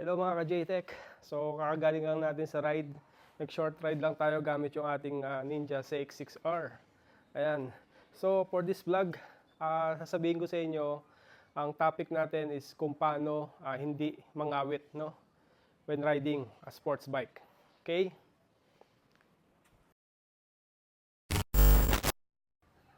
Hello mga ka-JTech. So kakagaling lang natin sa ride. Nag-short ride lang tayo gamit yung ating ah, Ninja CX-6R. Ayan. So for this vlog, ah, sasabihin ko sa inyo, ang topic natin is kung paano ah, hindi mangawit no? when riding a sports bike. Okay?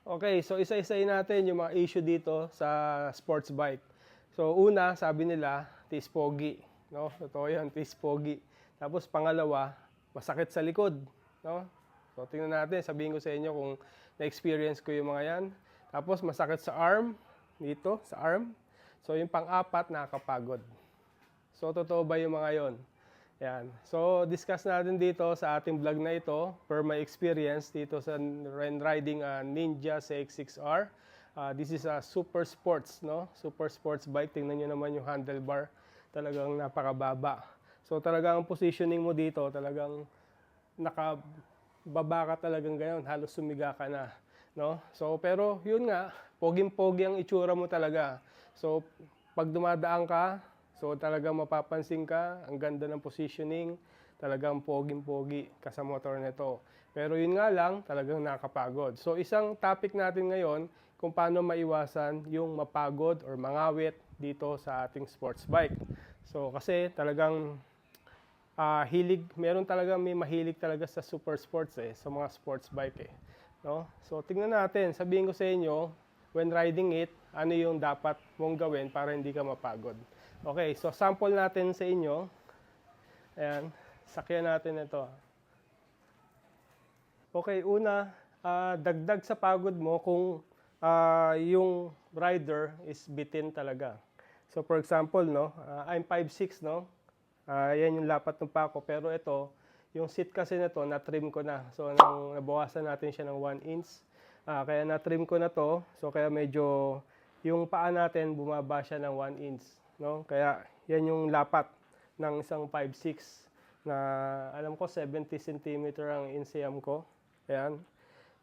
Okay, so isa-isayin natin yung mga issue dito sa sports bike. So una, sabi nila, tis pogi, no? Totoo 'yan, tis pogi. Tapos pangalawa, masakit sa likod, no? So tingnan natin, sabihin ko sa inyo kung na-experience ko yung mga 'yan. Tapos masakit sa arm, dito, sa arm. So yung pang-apat, nakakapagod. So totoo ba yung mga 'yon? Yan. So, discuss natin dito sa ating vlog na ito, per my experience dito sa riding a Ninja CX-6R. Uh, this is a super sports, no? Super sports bike. Tingnan nyo naman yung handlebar. Talagang napakababa. So, talagang ang positioning mo dito, talagang nakababa ka talagang ganyan. Halos sumiga ka na, no? So, pero yun nga, poging-pogi ang itsura mo talaga. So, pag dumadaan ka, So talagang mapapansin ka, ang ganda ng positioning, talagang poging-pogi ka sa motor nito. Pero yun nga lang, talagang nakakapagod. So isang topic natin ngayon, kung paano maiwasan yung mapagod or mangawit dito sa ating sports bike. So kasi talagang ah, hilig, meron talaga may mahilig talaga sa super sports eh, sa mga sports bike eh. No? So tingnan natin, sabihin ko sa inyo, when riding it, ano yung dapat mong gawin para hindi ka mapagod. Okay, so sample natin sa inyo. Ayan, sakyan natin ito. Okay, una, ah, dagdag sa pagod mo kung ah, yung rider is bitin talaga. So for example, no, ah, I'm 5'6", no? Ah, yan yung lapat ng pako. Pero ito, yung seat kasi nito, na-trim ko na. So nang nabawasan natin siya ng 1 inch. Ah, kaya na-trim ko na to. So kaya medyo yung paa natin bumaba siya ng 1 inch, no? Kaya yan yung lapat ng isang 5'6 na alam ko 70 cm ang inseam ko. Ayan.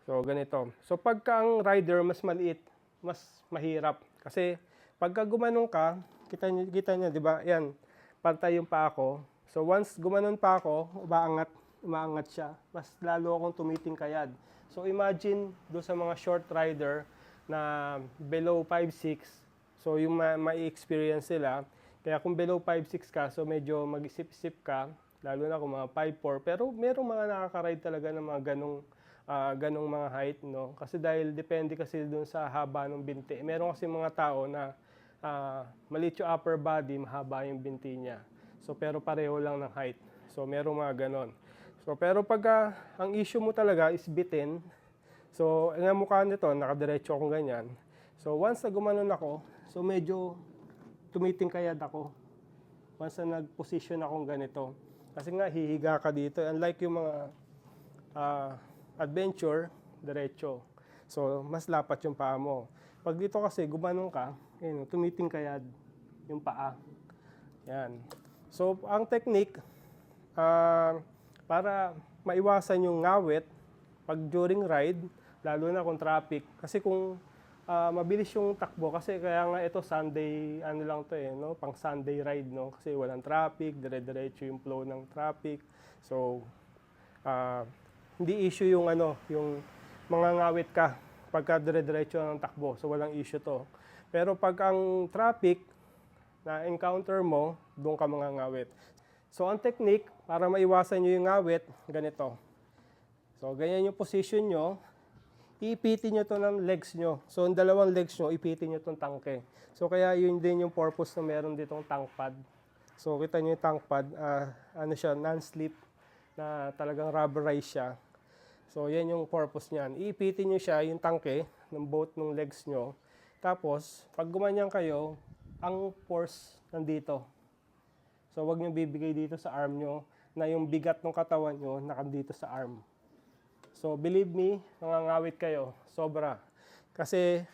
So ganito. So pagka ang rider mas maliit, mas mahirap kasi pagka gumanong ka, kita niyo kita niyo, 'di ba? Yan. Pantay yung paa ko. So once gumanon pa ako, umaangat, umaangat siya. Mas lalo akong tumitingkayad. So imagine do sa mga short rider na below 5'6", so yung ma- ma-experience sila, kaya kung below 5'6 ka, so medyo mag-isip-isip ka, lalo na kung mga 5'4", pero merong mga nakaka-ride talaga ng mga ganong, ah, ganong mga height, no? Kasi dahil depende kasi dun sa haba ng binti. Meron kasi mga tao na ah, maliit yung upper body, mahaba yung binti niya. So pero pareho lang ng height. So merong mga ganon. So pero pag ang issue mo talaga is bitin, So, ang mukha nito, nakadiretso akong ganyan. So, once na gumanon ako, so medyo tumitingkayad ako. Once na nag-position akong ganito. Kasi nga, hihiga ka dito. Unlike yung mga ah, adventure, diretso. So, mas lapat yung paa mo. Pag dito kasi, gumanon ka, yun, tumitingkayad yung paa. Yan. So, ang technique, ah, para maiwasan yung ngawit, pag during ride, lalo na kung traffic. Kasi kung ah, mabilis yung takbo, kasi kaya nga ito Sunday, ano lang to eh, no? pang Sunday ride, no? Kasi walang traffic, dire-diretso yung flow ng traffic. So, ah, hindi issue yung ano, yung mga ngawit ka pagka dire-diretso ng takbo. So, walang issue to. Pero pag ang traffic, na encounter mo, doon ka mga ngawit. So, ang technique, para maiwasan nyo yung ngawit, ganito. So, ganyan yung position nyo. Iipitin nyo to ng legs nyo. So, ang dalawang legs nyo, ipitin nyo tong tangke. So, kaya yun din yung purpose na meron ditong tank pad. So, kita nyo yung tank pad, ah, ano siya, non-slip, na talagang rubberized siya. So, yan yung purpose niyan. Iipitin nyo siya, yung tangke, ng both ng legs nyo. Tapos, pag gumanyan kayo, ang force nandito. So, wag nyo bibigay dito sa arm nyo na yung bigat ng katawan nyo nakandito sa arm. So, believe me, nangangawit kayo. Sobra. Kasi,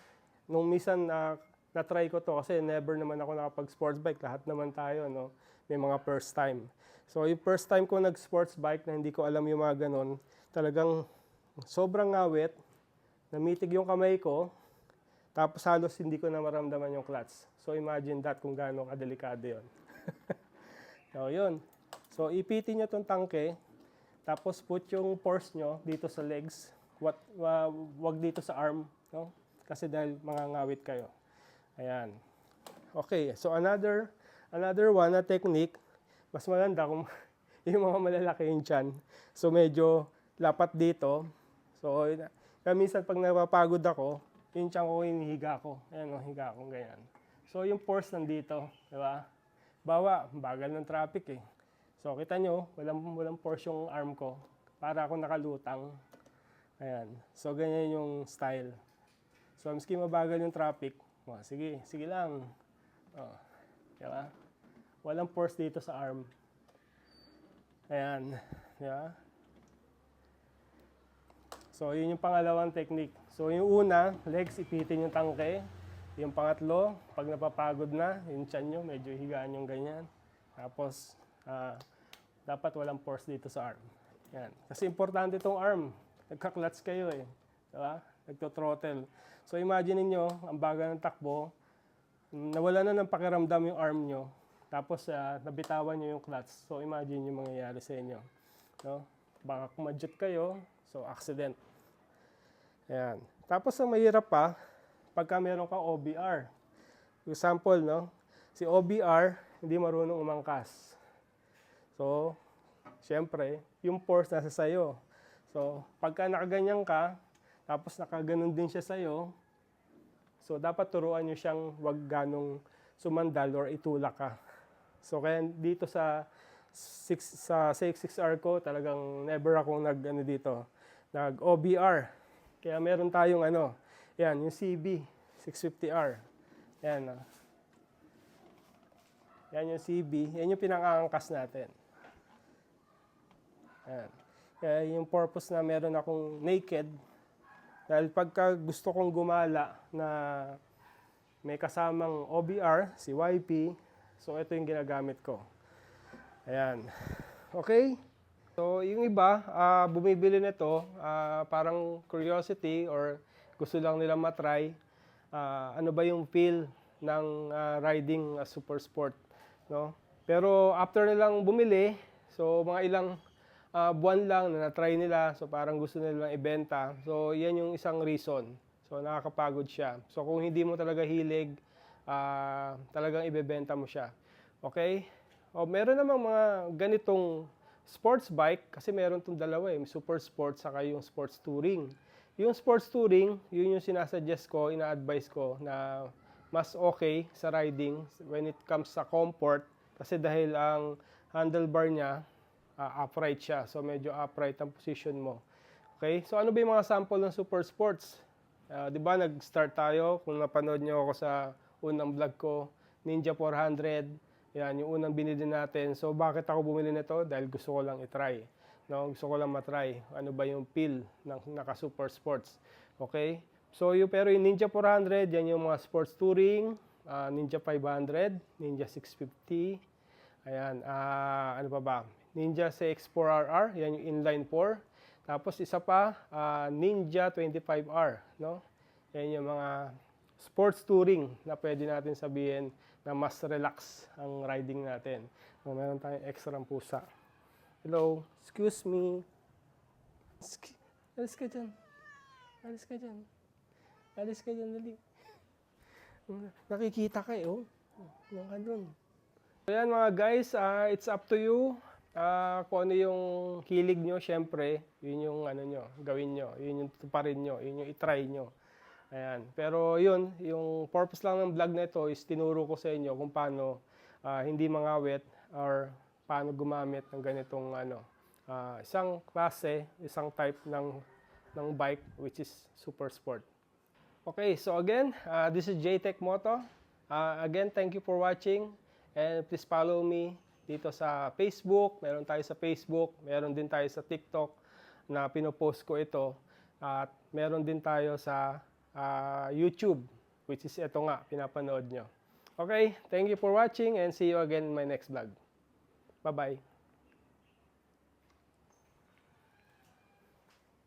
nung misan na na-try ko to, kasi never naman ako nakapag-sports bike. Lahat naman tayo, no? May mga first time. So, yung first time ko nag-sports bike na hindi ko alam yung mga ganon, talagang sobrang ngawit, namitig yung kamay ko, tapos halos hindi ko na maramdaman yung clutch. So, imagine that kung gaano kadelikado yon. So, yun. So, ipitin nyo tong tangke. Tapos, put yung force nyo dito sa legs. What, wa- wag dito sa arm. No? Kasi dahil mangangawit kayo. Ayan. Okay, so another another one na technique, mas maganda kung yung mga malalaki yung tiyan. So medyo lapat dito. So kaya minsan pag napapagod ako, yung tiyan ko hinihiga ko. Ayan, oh, higa ko ganyan. So yung force nandito, di ba? Bawa, bagal ng traffic eh. So kita nyo, walang, walang force yung arm ko. Para ako nakalutang. Ayan. So ganyan yung style. So miski mabagal yung traffic, oh, sige, sige lang. Oh, di ba? Walang force dito sa arm. Ayan, di ba? So, yun yung pangalawang technique. So, yung una, legs, ipitin yung tangke. Yung pangatlo, pag napapagod na, yung tiyan nyo, medyo higaan yung ganyan. Tapos, ah, dapat walang force dito sa arm. Yan. Kasi importante itong arm. Nagka-clutch kayo eh. Diba? Nagto-throttle. So, imagine niyo ang baga ng takbo, nawala na ng pakiramdam yung arm nyo, tapos ah, nabitawan nyo yung clutch. So, imagine yung mangyayari sa inyo. No? Baka kumadjut kayo, so accident. Ayan. Tapos ang mahirap pa, pagka meron kang OBR. Example, no? Si OBR, hindi marunong umangkas. So, syempre, yung force nasa sayo. So, pagka nakaganyan ka, tapos nakaganon din siya sa'yo, so dapat turuan nyo siyang wag ganong sumandal or itulak ka. So, kaya dito sa 6 sa 66R ko, talagang never akong nag ano dito, nag OBR. Kaya meron tayong ano, yan, yung CB 650R. Yan. ah. Yan yung CB, yan yung pinangangkas natin. Yan. Kaya yung purpose na meron akong naked, dahil pagka gusto kong gumala na may kasamang OBR, si YP, so ito yung ginagamit ko. Ayan. Okay? So, yung iba, ah, bumibili nito, ah, parang curiosity or gusto lang nila matry, ah, ano ba yung feel ng ah, riding a super sport, no? Pero after nilang bumili, so mga ilang ah, buwan lang na na-try nila, so parang gusto nilang ibenta. So, yan yung isang reason. So, nakakapagod siya. So, kung hindi mo talaga hilig, ah, talagang ibebenta mo siya. Okay? O, meron namang mga ganitong sports bike, kasi meron tong dalawa eh, super sports saka yung sports touring. Yung sports touring, yun yung sinasuggest ko, ina-advise ko na mas okay sa riding when it comes sa comfort kasi dahil ang handlebar niya ah, upright siya. So medyo upright ang position mo. Okay? So ano ba yung mga sample ng super sports? Ah, 'Di ba nag-start tayo kung napanood niyo ako sa unang vlog ko, Ninja 400. Yan, yung unang binili natin. So bakit ako bumili nito? Dahil gusto ko lang i-try. No, gusto ko lang matry. Ano ba yung feel ng naka super sports? Okay? So yung pero yung Ninja 400, yan yung mga sports touring, ah, Ninja 500, Ninja 650, Ayan, ah, ano pa ba? Ninja CX4RR, yan yung inline 4. Tapos isa pa, ah, Ninja 25R, no? Yan yung mga sports touring na pwede natin sabihin na mas relax ang riding natin. So, meron tayong extra pusa. Hello, excuse me. Sk- Alis ka dyan. Alis ka dyan. Alis ka dyan, dali. Nakikita ka eh, oh. Yung ka dun. So yan mga guys, ah, it's up to you. Ah, kung ano yung hilig nyo, syempre, yun yung ano nyo, gawin nyo. Yun yung tuparin nyo, yun yung itry nyo. Ayan. Pero yun, yung purpose lang ng vlog na ito is tinuro ko sa inyo kung paano ah, hindi mangawit or paano gumamit ng ganitong ano, ah, isang klase, isang type ng ng bike which is super sport. Okay, so again, uh, this is JTech Moto. Uh, again, thank you for watching and please follow me dito sa Facebook. Meron tayo sa Facebook, meron din tayo sa TikTok na pinopost ko ito. At meron din tayo sa uh, YouTube, which is ito nga, pinapanood nyo. Okay, thank you for watching and see you again in my next vlog. Bye-bye.